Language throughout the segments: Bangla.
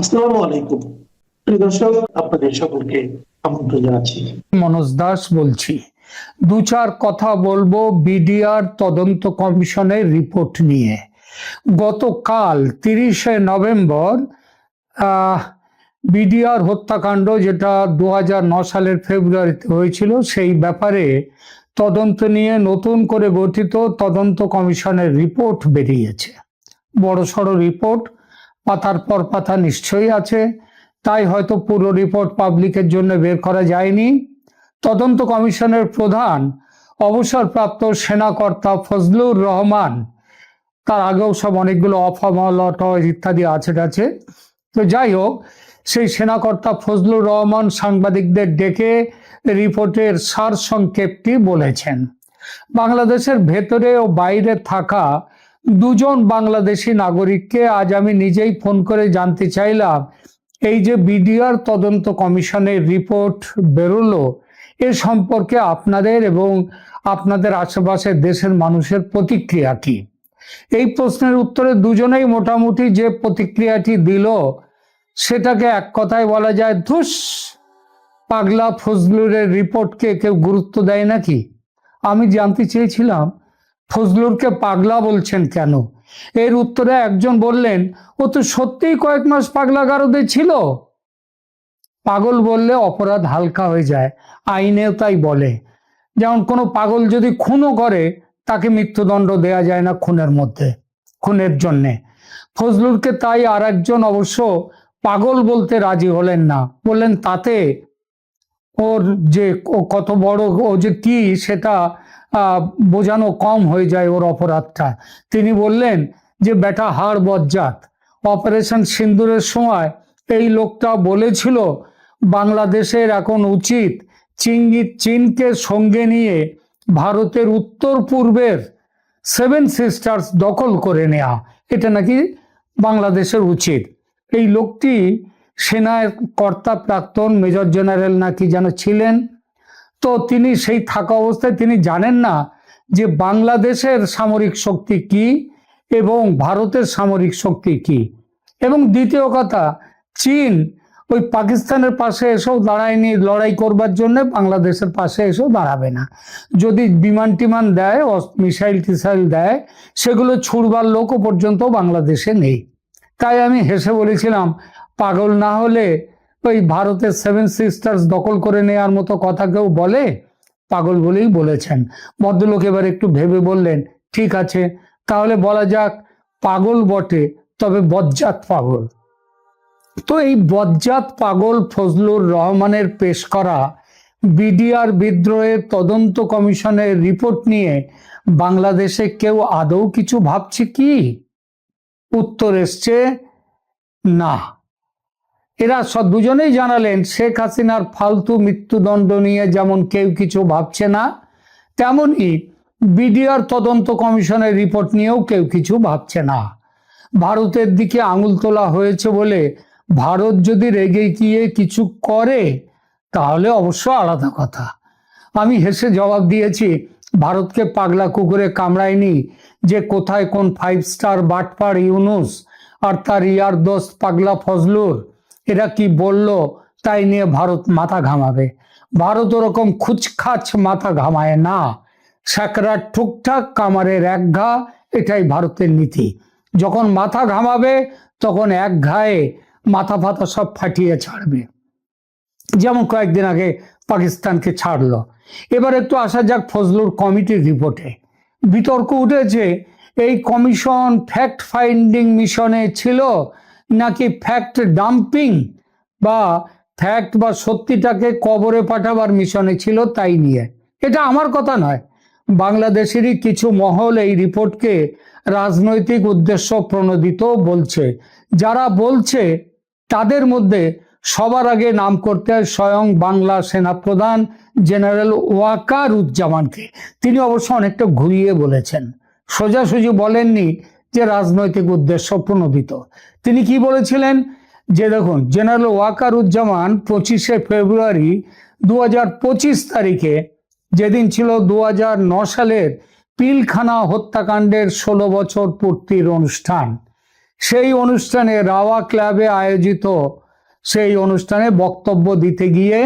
আসসালামু আলাইকুম। প্রিয় দর্শক, আপনাদের সকলকে আমন্ত্রণ জানাচ্ছি। মনোজ দাস বলছি। দু চার কথা বলব বিডিআর তদন্ত কমিশনের রিপোর্ট নিয়ে। গতকাল তিরিশে নভেম্বর বিডিআর হত্যাকাণ্ড যেটা দু সালের ফেব্রুয়ারিতে হয়েছিল, সেই ব্যাপারে তদন্ত নিয়ে নতুন করে গঠিত তদন্ত কমিশনের রিপোর্ট বেরিয়েছে। বড় সড়ো রিপোর্ট। পাতার পর পাতা নিশ্চয়ই আছে। তাই হয়তো পুরো রিপোর্ট পাবলিকের জন্য বের করা যায়নি। তদন্ত কমিশনের প্রধান, অবসরপ্রাপ্ত সেনাকর্তা ফজলুর রহমান, তার আগেও সব অনেকগুলো অফামলট ইত্যাদি আছে আছে। তো যাই হোক, সেই সেনাকর্তা ফজলুর রহমান সাংবাদিকদের ডেকে রিপোর্টের সার সংক্ষেপটি বলেছেন। বাংলাদেশের ভেতরে ও বাইরে থাকা দুজন বাংলাদেশি নাগরিককে আজ আমি নিজেই ফোন করে জানতে চাইলাম। এই যে বিডিআর তদন্ত কমিশনের রিপোর্ট বেরোলো এ সম্পর্কে আপনাদের এবং আপনাদের আশেপাশের দেশের মানুষের প্রতিক্রিয়া কি? এই প্রশ্নের উত্তরে দুজনেই মোটামুটি যে প্রতিক্রিয়াটি দিল, সেটাকে এক কথায় বলা যায় ধুস, পাগলা ফজলুরের রিপোর্টকে কেউ গুরুত্ব দেয় নাকি? আমি জানতে চেয়েছিলাম ফজলুরকে পাগলা বলছেন কেন? এর উত্তরে একজন বললেন, ও তো সত্যিই কয়েক মাস পাগলা গারদে ছিল। পাগল বললে অপরাধ হালকা হয়ে যায়, আইনেও তাই বলে। যেমন কোনো পাগল যদি খুনও করে, তাকে মৃত্যুদণ্ড দেয়া যায় না খুনের মধ্যে, খুনের জন্যে। ফজলুরকে তাই আর একজন অবশ্য পাগল বলতে রাজি হলেন না। বললেন, তাতে ওর যে কত বড় ও যে কি সেটা বোঝানো কম হয়ে যায় ওর অপরাধটা। তিনি বললেন যে, বেটা, হাড় বজ্জাত। অপারেশন সিন্দুরের সময় এই লোকটা বলেছিল, বাংলাদেশের এখন উচিত চিঙ্গি চীনকে সঙ্গে নিয়ে ভারতের উত্তর পূর্বের সেভেন সিস্টার্স দখল করে নেওয়া এটা নাকি বাংলাদেশের উচিত? এই লোকটি সেনার কর্তা প্রাক্তন মেজর জেনারেল নাকি যেন ছিলেন তো তিনি সেই থাকা অবস্থায় তিনি জানেন না যে বাংলাদেশের সামরিক শক্তি কি এবং ভারতের সামরিক শক্তি কি। এবং দ্বিতীয় কথা, চীন ওই পাকিস্তানের পাশে এসেও দাঁড়ায়নি লড়াই করবার জন্য, বাংলাদেশের পাশে এসেও দাঁড়াবে না। যদি বিমান টিমান দেয় মিসাইল টিসাইল দেয়, সেগুলো ছুড়বার লোকও পর্যন্ত বাংলাদেশে নেই। তাই আমি হেসে বলেছিলাম, পাগল না হলে ওই ভারতের সেভেন সিস্টার্স দখল করে নেওয়ার মতো কথা কেউ বলে? পাগল বলেই বলেছেন। ভদ্রলোক এবার একটু ভেবে বললেন, ঠিক আছে, তাহলে বলা যাক পাগল বটে, তবে বজ্জাত পাগল। তো এই বজ্জাত পাগল ফজলুর রহমানের পেশ করা বিডিআর বিদ্রোহের তদন্ত কমিশনের রিপোর্ট নিয়ে বাংলাদেশে কেউ আদৌ কিছু ভাবছে কি? উত্তর এসছে, না। এরা সব দুজনেই জানালেন, শেখ হাসিনার ফালতু মৃত্যুদণ্ড নিয়ে যেমন কেউ কিছু ভাবছে না, তেমনই বিডিআর তদন্ত কমিশনের রিপোর্ট নিয়েও কেউ কিছু ভাবছে না। ভারতের দিকে আঙুল তোলা হয়েছে বলে ভারত যদি রেগে গিয়ে কিছু করে, তাহলে অবশ্য আলাদা কথা। আমি হেসে জবাব দিয়েছি, ভারতকে পাগলা কুকুরে কামড়ায়নি যে কোথায় কোন ফাইভ স্টার বাটপার ইউনুস আর তার ইয়ার দোস্ত পাগলা ফজলুর। এরা কি বলল? তাই নিয়ে ভারত মাথা ঘামাবে। ভারত ওরকম খুচখাচ মাথা ঘামায় না। স্যাকরার ঠুকঠাক, কামারের এক ঘা, এটাই ভারতের নীতি। যখন মাথা ঘামাবে, তখন এক ঘায়ে মাথা ফাতা সব ফাটিয়ে ছাড়বে। যেমন কয়েকদিন আগে পাকিস্তানকে ছাড়লো। এবার একটু আসা যাক ফজলুর কমিটির রিপোর্টে। বিতর্ক উঠেছে, এই কমিশন ফ্যাক্ট ফাইন্ডিং মিশনে ছিল নাকি ফ্যাক্ট ডাম্পিং বা ফ্যাক্ট বা সত্যিটাকে কবরে পাঠাবার মিশনে ছিল তাই নিয়ে? এটা আমার কথা নয়। বাংলাদেশেরই কিছু মহল এই রিপোর্টকে রাজনৈতিক উদ্দেশ্য প্রণোদিত বলছে। যারা বলছে, তাদের মধ্যে সবার আগে নাম করতে হয় স্বয়ং বাংলা সেনাপ্রধান জেনারেল ওয়াকার উজ্জামানকে তিনি অবশ্য অনেকটা ঘুরিয়ে বলেছেন। সোজাসুজি বলেননি যে রাজনৈতিক উদ্দেশ্য প্রণোদিত। তিনি কি বলেছিলেন? যে দেখুন জেনারেল ওয়াকার উজ্জামান পঁচিশে ফেব্রুয়ারি দু হাজার পঁচিশ তারিখে যেদিন ছিল দু সালের পিলখানা হত্যাকাণ্ডের ষোলো বছর পূর্তির অনুষ্ঠান, সেই অনুষ্ঠানে রাওয়া ক্লাবে আয়োজিত সেই অনুষ্ঠানে বক্তব্য দিতে গিয়ে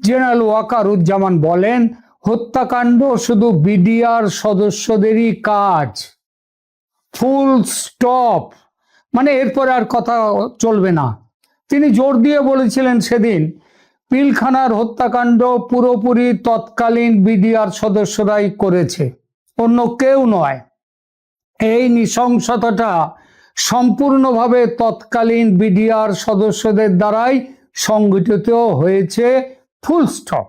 জেনারেল ওয়াকারুজ্জামান বলেন, হত্যাকাণ্ড শুধু বিডিআর সদস্যদেরই কাজ। ফুল স্টপ মানে এরপরে আর কথা চলবে না। তিনি জোর দিয়ে বলেছিলেন সেদিন, পিলখানার হত্যাকাণ্ড পুরোপুরি তৎকালীন বিডিআর সদস্যরাই করেছে, অন্য কেউ নয়। এই নৃশংসতাটা সম্পূর্ণভাবে তৎকালীন বিডিআর সদস্যদের দ্বারাই সংগঠিত হয়েছে ফুল স্টপ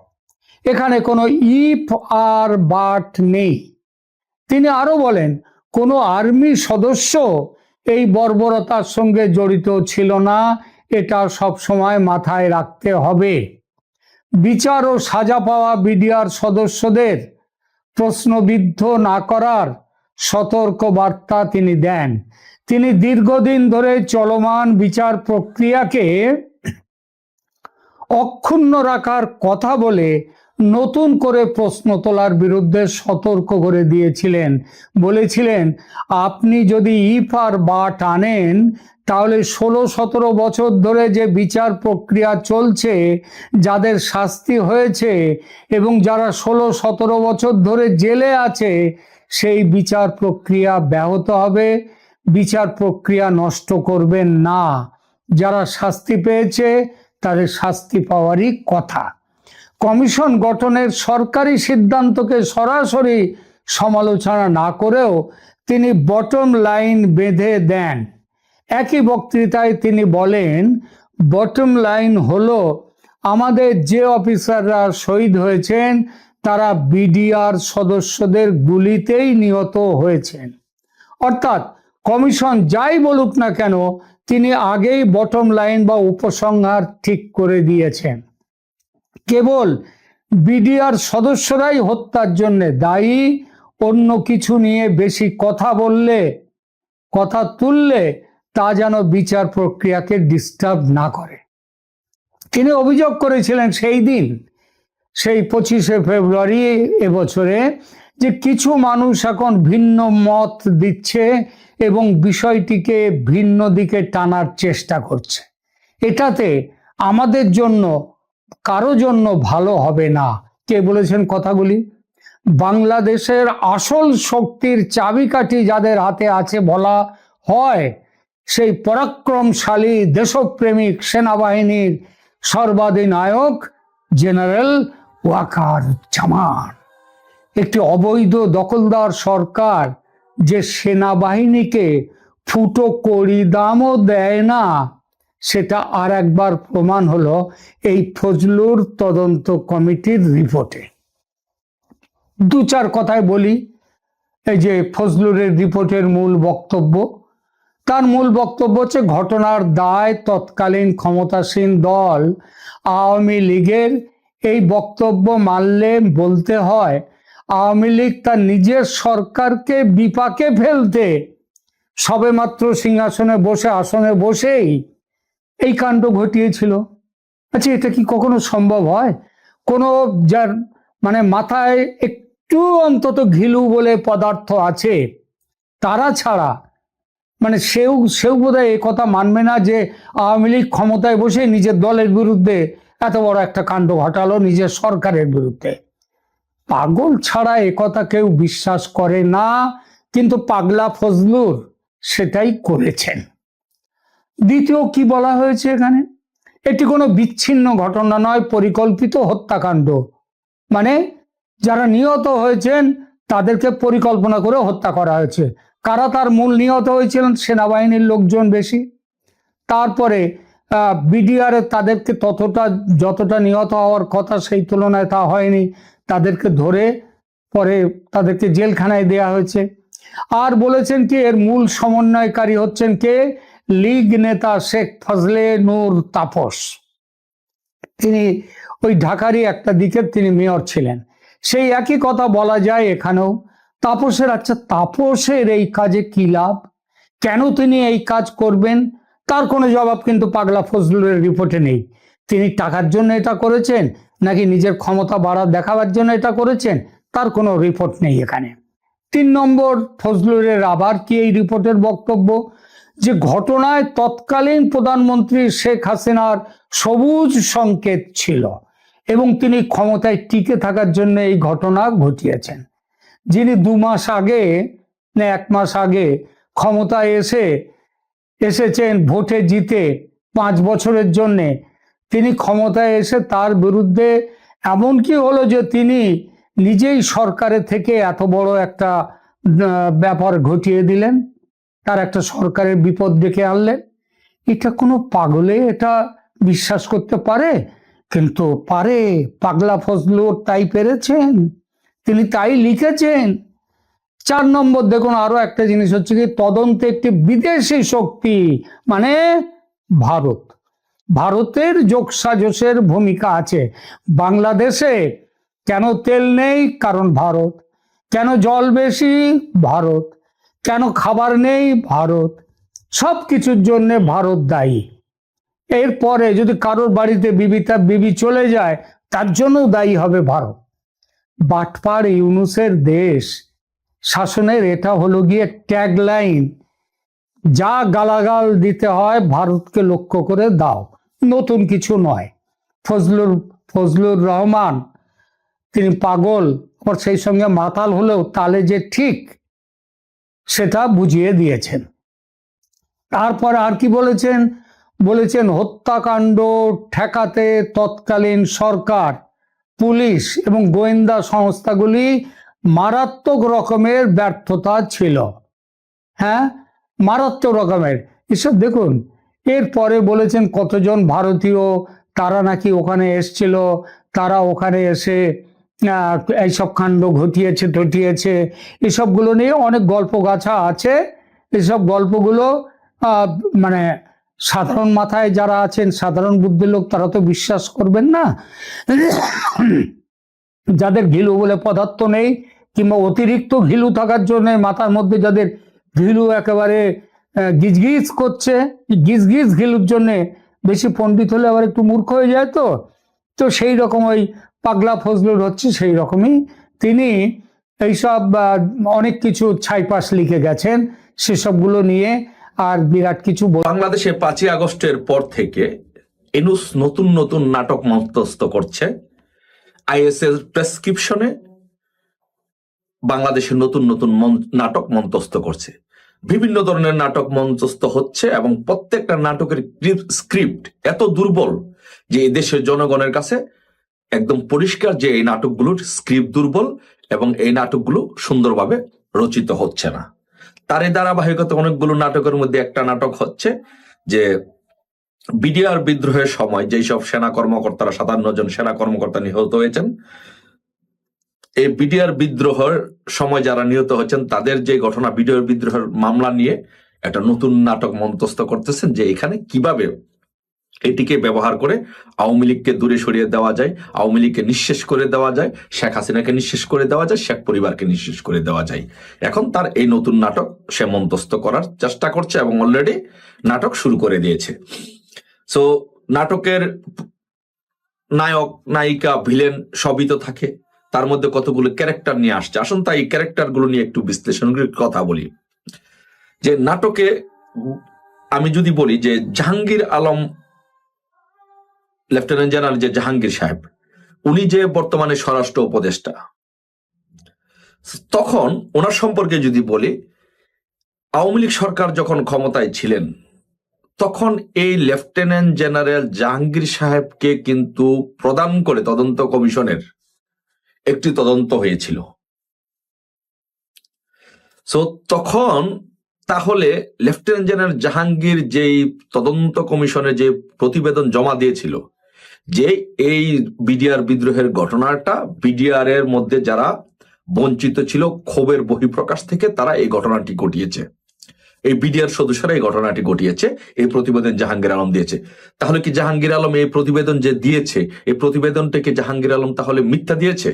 এখানে কোনো ইফ আর বাট নেই। তিনি আরও বলেন কোনো আর্মি সদস্য এই বর্বরতার সঙ্গে জড়িত ছিল না, এটা সব সময় মাথায় রাখতে হবে। বিচার ও সাজা পাওয়া বিডিআর সদস্যদের প্রশ্নবিদ্ধ না করার সতর্ক বার্তা তিনি দেন। তিনি দীর্ঘদিন ধরে চলমান বিচার প্রক্রিয়াকে অক্ষুণ্ণ রাখার কথা বলে নতুন করে প্রশ্ন তোলার বিরুদ্ধে সতর্ক করে দিয়েছিলেন। বলেছিলেন, আপনি যদি ইফ আর বাট আনেন তাহলে ষোলো সতেরো বছর ধরে যে বিচার প্রক্রিয়া চলছে, যাদের শাস্তি হয়েছে এবং যারা ষোলো সতেরো বছর ধরে জেলে আছে, সেই বিচার প্রক্রিয়া ব্যাহত হবে। বিচার প্রক্রিয়া নষ্ট করবেন না। যারা শাস্তি পেয়েছে, তাদের শাস্তি পাওয়ারই কথা। কমিশন গঠনের সরকারি সিদ্ধান্তকে সরাসরি সমালোচনা না করেও তিনি বটম লাইন বেঁধে দেন। একই বক্তৃতায় তিনি বলেন, বটম লাইন হলো আমাদের যে অফিসাররা শহীদ হয়েছেন, তারা বিডিআর সদস্যদের গুলিতেই নিহত হয়েছেন। অর্থাৎ কমিশন যাই বলুক না কেন, তিনি আগেই বটম লাইন বা উপসংহার ঠিক করে দিয়েছেন। কেবল বিডিআর সদস্যরাই হত্যার জন্য দায়ী, অন্য কিছু নিয়ে বেশি কথা বললে, কথা তুললে তা যেন বিচার প্রক্রিয়াকে ডিস্টার্ব না করে। তিনি অভিযোগ করেছিলেন সেই দিন, সেই পঁচিশে ফেব্রুয়ারি এবছরে যে কিছু মানুষ এখন ভিন্ন মত দিচ্ছে এবং বিষয়টিকে ভিন্ন দিকে টানার চেষ্টা করছে। এটাতে আমাদের জন্য কারও জন্য ভালো হবে না। কে বলেছেন কথাগুলি? বাংলাদেশের আসল শক্তির চাবিকাঠি যাদের হাতে আছে বলা হয়, সেই পরাক্রমশালী দেশপ্রেমিক সেনাবাহিনীর সর্বাধিনায়ক জেনারেল ওয়াকার জামান। একটি অবৈধ দখলদার সরকার যে সেনাবাহিনীকে ফুটো কড়ি দামও দেয় না সেটা আর একবার প্রমাণ হলো এই ফজলুর তদন্ত কমিটির রিপোর্টে। দু চার কথায় বলি, এই যে ফজলুরের রিপোর্টের মূল বক্তব্য, তার মূল বক্তব্য হচ্ছে ঘটনার দায় তৎকালীন ক্ষমতাসীন দল আওয়ামী লীগের। এই বক্তব্য মানলে বলতে হয়, আওয়ামী লীগ তার নিজের সরকারকে বিপাকে ফেলতে। সবেমাত্র সিংহাসনে বসে, আসনে বসেই এই কাণ্ড ঘটিয়েছিল। আচ্ছা এটা কি কখনো সম্ভব হয়? কোনো যার মানে মাথায় একটু অন্তত ঘিলু বলে পদার্থ আছে, তারা ছাড়া মানে সেও সেও বোধহয় এ কথা মানবে না যে আওয়ামী লীগ ক্ষমতায় বসে নিজের দলের বিরুদ্ধে এত বড় একটা কাণ্ড ঘটালো নিজের সরকারের বিরুদ্ধে। পাগল ছাড়া এ কথা কেউ বিশ্বাস করে না, কিন্তু পাগলা ফজলুর সেটাই করেছেন। দ্বিতীয় কি বলা হয়েছে এখানে? এটি কোনো বিচ্ছিন্ন ঘটনা নয়, পরিকল্পিত হত্যাকাণ্ড। মানে যারা নিহত হয়েছেন, তাদেরকে পরিকল্পনা করে হত্যা করা হয়েছে। কারা তার মূল নিহত হয়েছিলেন? সেনাবাহিনীর লোকজন বেশি। তারপরে বিডিআর তাদেরকে ততটা, যতটা নিহত হওয়ার কথা সেই তুলনায় তা হয়নি। তাদেরকে ধরে পরে তাদেরকে জেলখানায় দেয়া হয়েছে। আর বলেছেন কি, এর মূল সমন্বয়কারী হচ্ছেন কে? লীগ নেতা শেখ ফজলে নূর তাপস। তিনি ওই ঢাকারই একটা দিকের তিনি মেয়র ছিলেন। সেই একই কথা বলা যায় এখানেও, তাপসের আচ্ছা তাপসের এই কাজে কি লাভ? কেন তিনি এই কাজ করবেন? তার কোনো জবাব কিন্তু পাগলা ফজলুরের রিপোর্টে নেই। তিনি টাকার জন্য এটা করেছেন, নাকি নিজের ক্ষমতা বাড়া দেখাবার জন্য এটা করেছেন? তার কোনো রিপোর্ট নেই এখানে। তিন নম্বর, ফজলুরের আবার কি এই রিপোর্টের বক্তব্য? যে ঘটনায় তৎকালীন প্রধানমন্ত্রী শেখ হাসিনার সবুজ সংকেত ছিল এবং তিনি ক্ষমতায় টিকে থাকার জন্য এই ঘটনা ঘটিয়েছেন। যিনি দু মাস আগে, না এক মাস আগে ক্ষমতায় এসে এসেছেন, ভোটে জিতে পাঁচ বছরের জন্যে, তিনি ক্ষমতায় এসে তার বিরুদ্ধে এমন কি হলো যে তিনি নিজেই সরকারের থেকে এত বড় একটা ব্যাপার ঘটিয়ে দিলেন। তার একটা সরকারের বিপদ ডেকে আনলেন। এটা কোনো পাগলে এটা বিশ্বাস করতে পারে? কিন্তু পারে, পাগলা ফজলুর তাই পেরেছেন, তিনি তাই লিখেছেন। চার নম্বর দেখুন, আরও একটা জিনিস হচ্ছে কি, তদন্তে একটি বিদেশি শক্তি মানে ভারত। ভারতের যোগসাজসের ভূমিকা আছে। বাংলাদেশে কেন তেল নেই? কারণ ভারত। কেন জল বেশি? ভারত। কেন খাবার নেই? ভারত। সব কিছুর জন্য ভারত দায়ী। এরপরে যদি কারোর বাড়িতে বিবি বিবিতা বিবি চলে যায়, তার জন্য দায়ী হবে ভারত। বাটপার ইউনুসের দেশ। শাসনের এটা হলো গিয়ে ট্যাগলাইন যা গালাগাল দিতে হয়, ভারতকে লক্ষ্য করে দাও। নতুন কিছু নয়। ফজলুর ফজলুর রহমান, তিনি পাগল। আর সেই সঙ্গে মাতাল হলেও তালে যে ঠিক। সেটা বুঝিয়ে দিয়েছেন। তারপর আর কি বলেছেন? বলেছেন, হত্যাকাণ্ড ঠেকাতে তৎকালীন সরকার, পুলিশ এবং গোয়েন্দা সংস্থাগুলি মারাত্মক রকমের ব্যর্থতা ছিল। হ্যাঁ? মারাত্মক রকমের। এসব দেখুন এরপরে বলেছেন, কতজন ভারতীয়, তারা নাকি ওখানে এসছিল, তারা ওখানে এসে এইসব কাণ্ড ঘটিয়েছে টটিয়েছে এসবগুলো নিয়ে অনেক গল্প গাছা আছে। এসব গল্পগুলো মানে সাধারণ মাথায় যারা আছেন, সাধারণ বুদ্ধির লোক তারা তো বিশ্বাস করবেন না। যাদের ঘিলু বলে পদার্থ নেই, কিংবা অতিরিক্ত ঘিলু থাকার জন্য মাথার মধ্যে যাদের ঘিলু একেবারে গিজগিজ করছে, গিজগিজ ঘিলুর জন্যে বেশি পণ্ডিত হলে আবার একটু মূর্খ হয়ে যায় তো? তো সেই রকম ওই পাগলা ফজলুর হচ্ছে সেই রকমই। তিনি এইসব অনেক কিছু ছাইপাশ লিখে গেছেন, সেসবগুলো নিয়ে আর বিরাট কিছু বাংলাদেশে পাঁচই আগস্টের পর থেকে এনুস নতুন নতুন নাটক মন্তস্থ করছে। আইএসএল প্রেসক্রিপশনে বাংলাদেশে নতুন নতুন নাটক মন্তস্থ করছে। বিভিন্ন ধরনের নাটক মঞ্চস্থ হচ্ছে এবং প্রত্যেকটা নাটকের স্ক্রিপ্ট এত দুর্বল যে দেশের জনগণের কাছে একদম পরিষ্কার যে এই নাটকগুলোর স্ক্রিপ্ট দুর্বল এবং এই নাটকগুলো সুন্দরভাবে রচিত হচ্ছে না। তার এই ধারাবাহিকতা অনেকগুলো নাটকের মধ্যে একটা নাটক হচ্ছে যে বিডিআর বিদ্রোহের সময় যেই সব সেনা কর্মকর্তারা, সাতান্ন জন সেনা কর্মকর্তা নিহত হয়েছেন, এই বিডিআর বিদ্রোহের সময় যারা নিহত হয়েছেন, তাদের যে ঘটনা, বিডিআর বিদ্রোহের মামলা নিয়ে একটা নতুন নাটক মন্তস্থ করতেছেন যে এখানে কীভাবে এটিকে ব্যবহার করে আওয়ামী লীগকে দূরে সরিয়ে দেওয়া যায়, আওয়ামী লীগকে নিঃশেষ করে দেওয়া যায়, শেখ হাসিনাকে নিঃশেষ করে দেওয়া যায়, শেখ পরিবারকে নিঃশেষ করে দেওয়া যায়। এখন তার এই নতুন নাটক সে মন্তস্থ করার চেষ্টা করছে এবং অলরেডি নাটক শুরু করে দিয়েছে। সো নাটকের নায়ক, নায়িকা ভিলেন সবই তো থাকে। তার মধ্যে কতগুলো ক্যারেক্টার নিয়ে আসছে? আসুন তাই এই ক্যারেক্টারগুলো নিয়ে একটু বিশ্লেষণ কথা বলি। যে নাটকে আমি যদি বলি যে জাহাঙ্গীর আলম লেফটেন্যান্ট জেনারেল যে জাহাঙ্গীর সাহেব, উনি যে বর্তমানে স্বরাষ্ট্র উপদেষ্টা। তখন ওনার সম্পর্কে যদি বলি, আওয়ামী লীগ সরকার যখন ক্ষমতায় ছিলেন, তখন এই লেফটেন্যান্ট জেনারেল জাহাঙ্গীর সাহেবকে কিন্তু প্রদান করে তদন্ত কমিশনের একটি তদন্ত হয়েছিল। সো তখন তাহলে লেফটেন্যান্ট জেনারেল জাহাঙ্গীর যেই তদন্ত কমিশনে যে প্রতিবেদন জমা দিয়েছিল যে এই বিডিআর বিদ্রোহের ঘটনাটা বিডিআর এর মধ্যে যারা বঞ্চিত ছিল ক্ষোভের বহিঃপ্রকাশ থেকে তারা এই ঘটনাটি ঘটিয়েছে। এই বিডিআর সদস্যরা এই ঘটনাটি ঘটিয়েছে, এই প্রতিবেদন জাহাঙ্গীর আলম দিয়েছে। তাহলে কি জাহাঙ্গীর আলম এই প্রতিবেদন যে দিয়েছে, এই প্রতিবেদনটাকে জাহাঙ্গীর আলম তাহলে মিথ্যা দিয়েছে?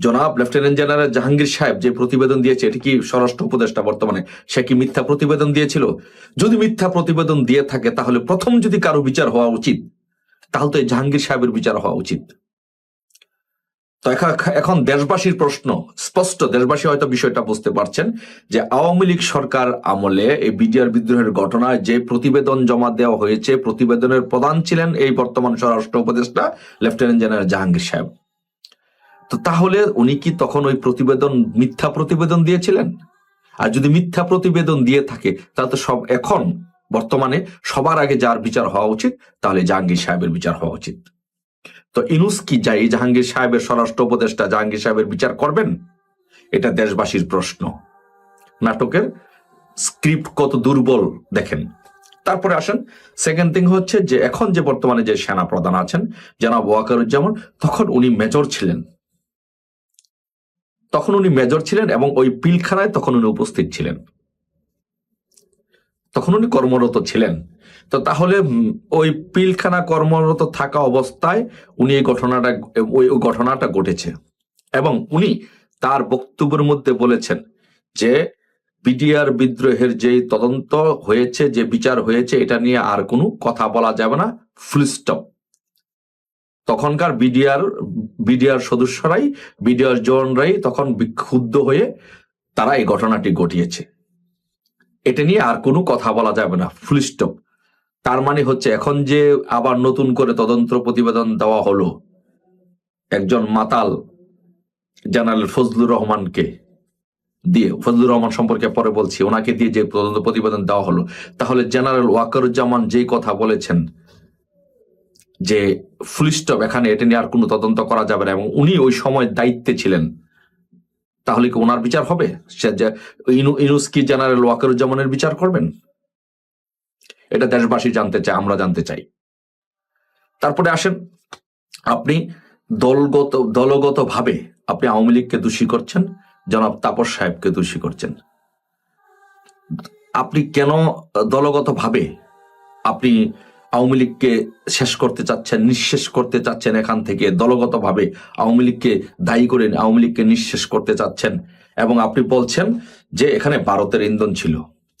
জনাব লেফটেন্যান্ট জেনারেল জাহাঙ্গীর সাহেব যে প্রতিবেদন দিয়েছে, এটি কি স্বরাষ্ট্র উপদেষ্টা বর্তমানে? সে কি মিথ্যা প্রতিবেদন দিয়েছিল? যদি মিথ্যা প্রতিবেদন দিয়ে থাকে, তাহলে প্রথম যদি কারও বিচার হওয়া উচিত তাহলে তো এই জাহাঙ্গীর সাহেবের বিচার হওয়া উচিত। তো এখন- দেশবাসীর প্রশ্ন, স্পষ্ট দেশবাসী হয়তো বিষয়টা বুঝতে পারছেন যে আওয়ামী লীগ সরকার আমলে এই বিডিআর বিদ্রোহের ঘটনায় যে প্রতিবেদন জমা দেওয়া হয়েছে, প্রতিবেদনের প্রধান ছিলেন এই বর্তমান স্বরাষ্ট্র উপদেষ্টা, লেফটেন্যান্ট জেনারেল জাহাঙ্গীর সাহেব। তো তাহলে উনি কি তখন ওই প্রতিবেদন, মিথ্যা প্রতিবেদন দিয়েছিলেন? আর যদি মিথ্যা প্রতিবেদন দিয়ে থাকে, তাহলে তো সব এখন বর্তমানে সবার আগে যার বিচার হওয়া উচিত, তাহলে জাহাঙ্গীর সাহেবের বিচার হওয়া উচিত। তো ইনুস কি যাই জাহাঙ্গীর সাহেবের স্বরাষ্ট্র উপদেষ্টা জাহাঙ্গীর সাহেবের বিচার করবেন? এটা দেশবাসীর প্রশ্ন। নাটকের স্ক্রিপ্ট কত দুর্বল, দেখেন। তারপরে আসেন সেকেন্ড থিং হচ্ছে যে এখন যে বর্তমানে যে সেনা প্রধান আছেন, জনাব ওয়াকারুজ্জামান, তখন উনি মেজর ছিলেন। তখন উনি মেজর ছিলেন এবং ওই পিলখানায় তখন উনি উপস্থিত ছিলেন। তখন উনি কর্মরত ছিলেন। তো তাহলে ওই পিলখানা কর্মরত থাকা অবস্থায় উনি এই ঘটনাটা, ওই ঘটনাটা ঘটেছে। এবং উনি তার বক্তব্যের মধ্যে বলেছেন যে, বিডিআর বিদ্রোহের যে তদন্ত হয়েছে, যে বিচার হয়েছে, এটা নিয়ে আর কোনো কথা বলা যাবে না। ফুল স্টপ তখনকার বিডিআর বিডিআর সদস্যরাই, বিডিআর জওয়ানরাই তখন বিক্ষুব্ধ হয়ে তারা এই ঘটনাটি ঘটিয়েছে। এটা নিয়ে আর কোনো কথা বলা যাবে না ফুল স্টপ তার মানে হচ্ছে এখন যে আবার নতুন করে তদন্ত প্রতিবেদন দেওয়া হলো, একজন মাতাল জেনারেল ফজলুর রহমানকে দিয়ে, ফজলুর রহমান সম্পর্কে পরে বলছি, ওনাকে দিয়ে যে তদন্ত প্রতিবেদন দেওয়া হলো, তাহলে জেনারেল ওয়াকারুজ্জামান যেই কথা বলেছেন, যে ফুল স্টপ এখানে এটা নিয়ে আর কোনো তদন্ত করা যাবে না, এবং উনি ওই সময় দায়িত্বে ছিলেন। তাহলে কি ওনার বিচার হবে? ইনুস কি জেনারেল ওয়াকারুজ্জামানের বিচার করবেন? এটা দেশবাসী জানতে চায়, আমরা জানতে চাই। তারপরে আসেন, আপনি দলগত দলগত ভাবে আপনি আওয়ামী লীগকে দোষী করছেন, জনাব তাপস সাহেবকে দোষী করছেন। আপনি কেন দলগত ভাবে আপনি আওয়ামী লীগকে শেষ করতে চাচ্ছেন, নিঃশেষ করতে চাচ্ছেন এখান থেকে। দলগত ভাবে আওয়ামী লীগকে দায়ী করে আওয়ামী লীগকে নিঃশেষ করতে চাচ্ছেন। এবং আপনি বলছেন যে এখানে ভারতের ইন্ধন ছিল।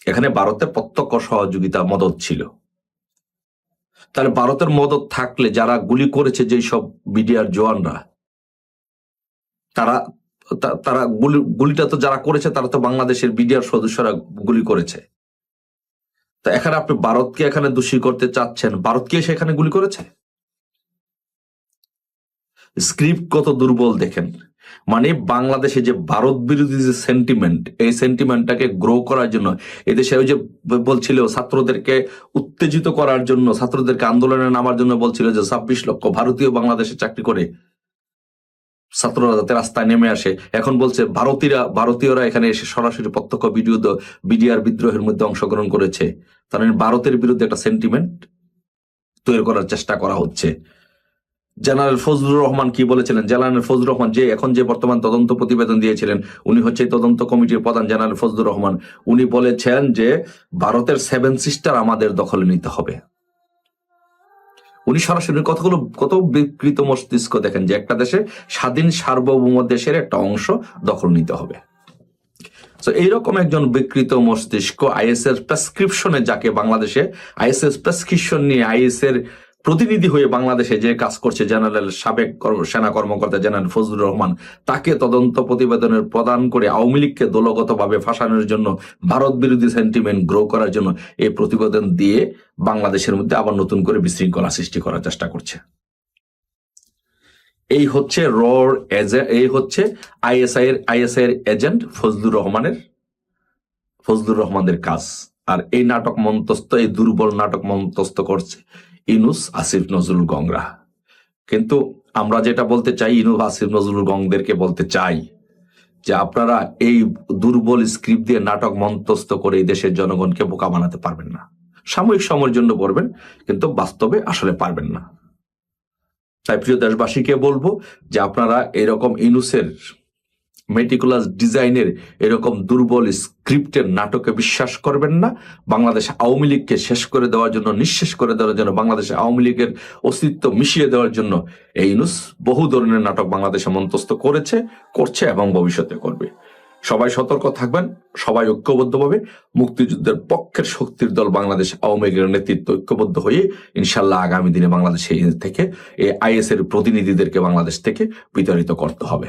এখানে ভারতের প্রত্যক্ষ সহযোগিতা, মদত ছিল। তাহলে ভারতের মদত থাকলে যারা গুলি করেছে যেই সব বিডিআর জওয়ানরা, তারা তারা গুলি, গুলিটা তো যারা করেছে তারা তো বাংলাদেশের বিডিআর সদস্যরা গুলি করেছে। তো এখানে আপনি ভারতকে এখানে দোষী করতে চাচ্ছেন। ভারত কি সেখানে গুলি করেছে? স্ক্রিপ্ট কত দুর্বল দেখেন। মানে বাংলাদেশে যে ভারত বিরোধী যে সেন্টিমেন্ট এই সেন্টিমেন্টটাকে গ্রো করার জন্য, এদেশে ওই যে বলছিল ছাত্রদেরকে উত্তেজিত করার জন্য, ছাত্রদেরকে আন্দোলনে নামার জন্য বলছিল যে ছাব্বিশ লক্ষ ভারতীয় বাংলাদেশে চাকরি করে। ছাত্ররা যাতে রাস্তায় নেমে আসে। এখন বলছে ভারতীয়রা ভারতীয়রা এখানে এসে সরাসরি প্রত্যক্ষ ভিডিও বিডিআর বিদ্রোহের মধ্যে অংশগ্রহণ করেছে। তার মানে ভারতের বিরুদ্ধে একটা সেন্টিমেন্ট তৈরি করার চেষ্টা করা হচ্ছে। জেনারেল ফজলুর রহমান কি বলেছিলেন? জেনারেল ফজলুর রহমান যে এখন যে বর্তমান তদন্ত প্রতিবেদন দিয়েছিলেন, উনি হচ্ছে তদন্ত কমিটির প্রধান জেনারেল ফজলুর রহমান। উনি বলেছেন যে ভারতের সেভেন সিস্টার আমাদের দখলে নিতে হবে। উনি সরাসরি কতগুলো, কত বিকৃত মস্তিষ্ক দেখেন যে একটা দেশে স্বাধীন সার্বভৌম দেশের একটা অংশ দখল নিতে হবে। তো এইরকম একজন বিকৃত মস্তিষ্ক আইএস এর প্রেসক্রিপশনে যাকে বাংলাদেশে আইএস এর প্রেসক্রিপশন নিয়ে আইএস এর প্রতিনিধি হয়ে বাংলাদেশে যে কাজ করছে জেনারেল সাবেক সেনা কর্মকর্তা জেনারেল ফজলুর রহমান, তাকে তদন্ত প্রতিবেদনের প্রদান করে আওয়ামী লীগকে দলগতভাবে ফাঁসানোর জন্য, ভারত বিরোধী সেন্টিমেন্ট গ্রো করার জন্য এই প্রতিবেদন দিয়ে বাংলাদেশের মধ্যে আবার নতুন করে বিশৃঙ্খলা সৃষ্টি করার চেষ্টা করছে। এই হচ্ছে রর এই হচ্ছে আইএসআই এর আইএসআই এর এজেন্ট ফজলুর রহমানের ফজলুর রহমানের কাজ। আর এই নাটক মন্তস্থ, এই দুর্বল নাটক মন্তস্থ করছে ইনুস, আসিফ নজরুল গংরা কিন্তু আমরা যেটা বলতে চাই, ইনুস, আসিফ নজরুল গংদেরকে বলতে চাই যে আপনারা এই দুর্বল স্ক্রিপ্ট দিয়ে নাটক মন্তস্থ করে এই দেশের জনগণকে বোকা বানাতে পারবেন না। সাময়িক সময়ের জন্য করবেন কিন্তু বাস্তবে আসলে পারবেন না। তাই প্রিয় দেশবাসীকে বলব যে আপনারা এরকম ইনুসের মেটিকুলাস ডিজাইনের এরকম দুর্বল স্ক্রিপ্টের নাটকে বিশ্বাস করবেন না। বাংলাদেশ আওয়ামী লীগকে শেষ করে দেওয়ার জন্য, নিঃশেষ করে দেওয়ার জন্য, বাংলাদেশে আওয়ামী লীগের অস্তিত্ব মিশিয়ে দেওয়ার জন্য এই ইনুস বহু ধরনের নাটক বাংলাদেশে মন্তস্থ করেছে, করছে এবং ভবিষ্যতে করবে। সবাই সতর্ক থাকবেন, সবাই ঐক্যবদ্ধভাবে মুক্তিযুদ্ধের পক্ষের শক্তির দল বাংলাদেশ আওয়ামী লীগের নেতৃত্ব ঐক্যবদ্ধ হয়ে ইনশাল্লাহ আগামী দিনে বাংলাদেশ থেকে, এই আইএস এর প্রতিনিধিদেরকে বাংলাদেশ থেকে বিতাড়িত করতে হবে।